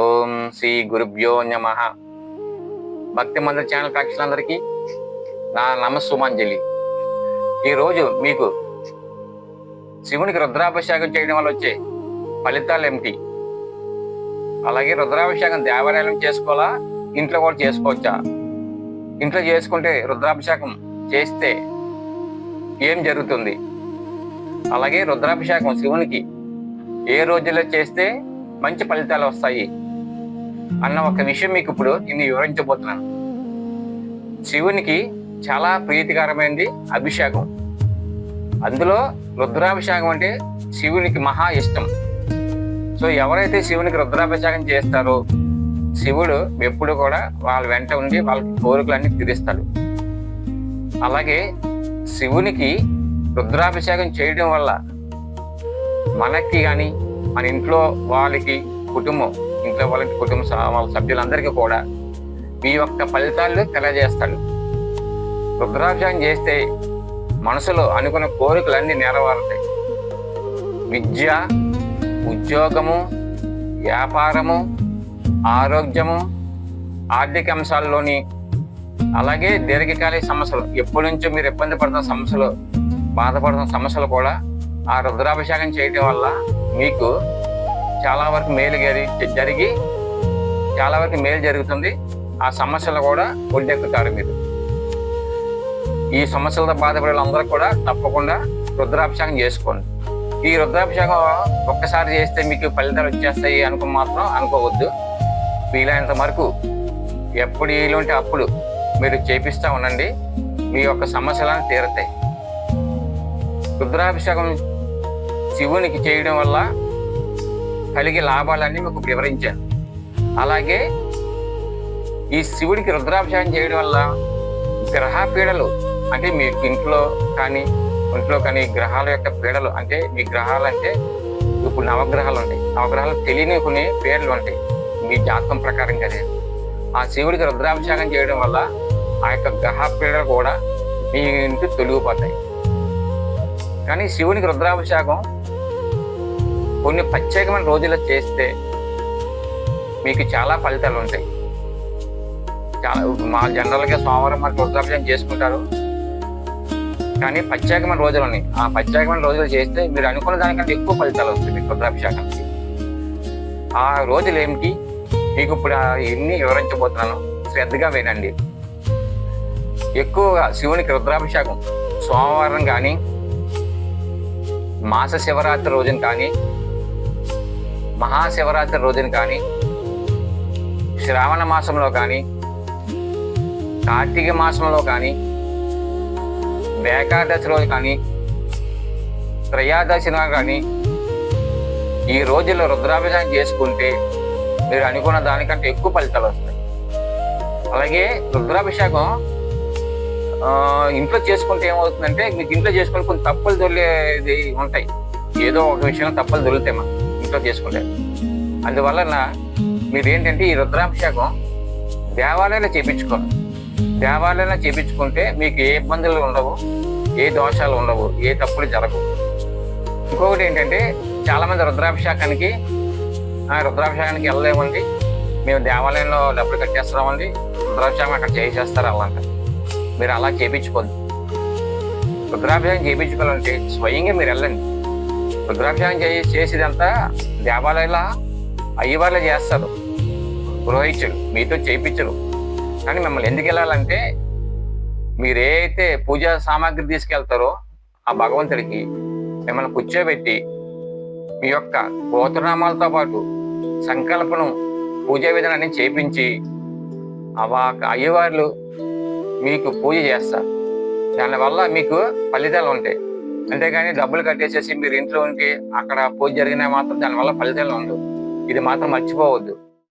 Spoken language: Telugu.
ఓం శ్రీ గురుభ్యో నమ. భక్తి మందిర ఛానల్ ప్రేక్షకులందరికీ నా నమస్సుమాంజలి. ఈరోజు మీకు శివునికి రుద్రాభిషేకం చేయడం వల్ల వచ్చే ఫలితాలు ఏమిటి? అలాగే రుద్రాభిషేకం దేవాలయం చేసుకోవాలా? ఇంట్లో కూడా చేసుకోవచ్చా? ఇంట్లో చేసుకుంటే రుద్రాభిషేకం చేస్తే ఏం జరుగుతుంది? అలాగే రుద్రాభిషేకం శివునికి ఏ రోజుల్లో చేస్తే మంచి ఫలితాలు వస్తాయి? అన్న ఒక విషయం మీకు ఇప్పుడు నేను వివరించబోతున్నాను. శివునికి చాలా ప్రీతికరమైనది అభిషేకం. అందులో రుద్రాభిషేకం అంటే శివునికి మహా ఇష్టం. సో ఎవరైతే శివునికి రుద్రాభిషేకం చేస్తారో శివుడు ఎప్పుడు కూడా వాళ్ళ వెంట ఉండి వాళ్ళకి కోరికలన్నీ తీరుస్తాడు. అలాగే శివునికి రుద్రాభిషేకం చేయడం వల్ల మనకి కానీ మన ఇంట్లో వాళ్ళకి కుటుంబం ఇంట్లో వాళ్ళకి కుటుంబ వాళ్ళ సభ్యులందరికీ కూడా మీ యొక్క ఫలితాలు తెలియజేస్తాడు. రుద్రాక్షం చేస్తే మనసులో అనుకున్న కోరికలన్నీ నెరవేరుతాయి. విద్య ఉద్యోగము వ్యాపారము ఆరోగ్యము ఆర్థిక అంశాల్లోని అలాగే దీర్ఘకాలిక సమస్యలు ఎప్పటి నుంచో మీరు ఇబ్బంది పడుతున్న సమస్యలు బాధపడుతున్న సమస్యలు కూడా ఆ రుద్రాభిషేకం చేయటం వల్ల మీకు చాలా వరకు మేలు జరిగి చాలా వరకు మేలు జరుగుతుంది. ఆ సమస్యలు కూడా ఒడ్డెక్కుతారు మీరు. ఈ సమస్యలతో బాధపడే వాళ్ళందరూ కూడా తప్పకుండా రుద్రాభిషేకం చేసుకోండి. ఈ రుద్రాభిషేకం ఒక్కసారి చేస్తే మీకు ఫలితాలు వచ్చేస్తాయి అనుకో మాత్రం అనుకోవద్దు. వీలైనంత వరకు ఎప్పుడు వీలుంటే అప్పుడు మీరు చేపిస్తూ ఉండండి. మీ యొక్క సమస్యలను తీరుతాయి. రుద్రాభిషేకం శివునికి చేయడం వల్ల కలిగే లాభాలన్నీ మీకు వివరించాను. అలాగే ఈ శివుడికి రుద్రాభిషేకం చేయడం వల్ల గ్రహ పీడలు అంటే మీ ఇంట్లో కానీ ఒంట్లో కానీ గ్రహాల యొక్క పీడలు అంటే మీ గ్రహాలు అంటే ఇప్పుడు నవగ్రహాలు ఉంటాయి. నవగ్రహాలు తెలియని కొన్ని పేర్లు ఉంటాయి. మీ జాతకం ప్రకారం కదా ఆ శివుడికి రుద్రాభిషేకం చేయడం వల్ల ఆ యొక్క గ్రహ పీడలు కూడా మీ ఇంటి తొలగిపోతాయి. కానీ శివునికి రుద్రాభిషేకం కొన్ని ప్రత్యేకమైన రోజులు చేస్తే మీకు చాలా ఫలితాలు ఉంటాయి. చాలా మా జనరల్గా సోమవారం మరి రుద్రాభిషేకం చేసుకుంటారు. కానీ ప్రత్యేకమైన రోజులు ఉన్నాయి ఆ ప్రత్యేకమైన రోజులు చేస్తే మీరు అనుకున్న దానికంటే ఎక్కువ ఫలితాలు వస్తాయి మీకు రుద్రాభిషేకం ఆ రోజులు ఏమిటి? మీకు ఇప్పుడు ఎన్ని వివరించబోతున్నాను? శ్రద్ధగా వినండి. ఎక్కువగా శివునికి రుద్రాభిషేకం సోమవారం కానీ మాస శివరాత్రి రోజున కానీ మహాశివరాత్రి రోజున కానీ శ్రావణ మాసంలో కానీ కార్తీక మాసంలో కానీ ఏకాదశి రోజు కానీ త్రయోదశి కానీ ఈ రోజుల్లో రుద్రాభిషేకం చేసుకుంటే మీరు అనుకున్న దానికంటే ఎక్కువ ఫలితాలు వస్తాయి. అలాగే రుద్రాభిషేకం ఇంట్లో చేసుకుంటే ఏమవుతుందంటే మీకు ఇంట్లో చేసుకుని కొన్ని తప్పులు దొరికేది ఉంటాయి. ఏదో ఒక విషయంలో తప్పులు దొరుకుతాయి మనం ఇంట్లో చేసుకుంటారు అందువలన మీరేంటంటే ఈ రుద్రాభిషేకం దేవాలయంలో చేపించుకోండి దేవాలయంలో చేపించుకుంటే మీకు ఏ ఇబ్బందులు ఉండవు ఏ దోషాలు ఉండవు ఏ తప్పులు జరగవు. ఇంకొకటి ఏంటంటే చాలామంది రుద్రాభిషేకానికి "ఆ, రుద్రాభిషేకానికి వెళ్ళలేమండి. మేము దేవాలయంలో డబ్బులు కట్టేస్తున్నామండి. రుద్రాభిషేకం అక్కడ చేసేస్తారు అలాంట మీరు అలా చేయించుకోద్దు రుద్రాభిషేకం చేయించుకోవాలంటే స్వయంగా మీరు వెళ్ళండి. రుద్రాభిషేకం చేసి చేసేదంతా దేవాలయాల అయ్యవాళ్ళే చేస్తారు. పురోహితులు మీతో చేయించరు కానీ మిమ్మల్ని ఎందుకు వెళ్ళాలంటే మీరు ఏ అయితే పూజా సామాగ్రి తీసుకెళ్తారో ఆ భగవంతుడికి మిమ్మల్ని కూర్చోబెట్టి మీ యొక్క గోత్రనామాలతో పాటు సంకల్పనం పూజా విధానాన్ని చేపించి ఆ అయ్యవార్లు మీకు పూజ చేస్తారు. దానివల్ల మీకు ఫలితాలు ఉంటాయి. అంతేగాని డబ్బులు కట్టేసేసి మీరు ఇంట్లో అక్కడ పూజ జరిగినా మాత్రం దానివల్ల ఫలితాలు ఉండవు. ఇది మాత్రం మర్చిపోవద్దు.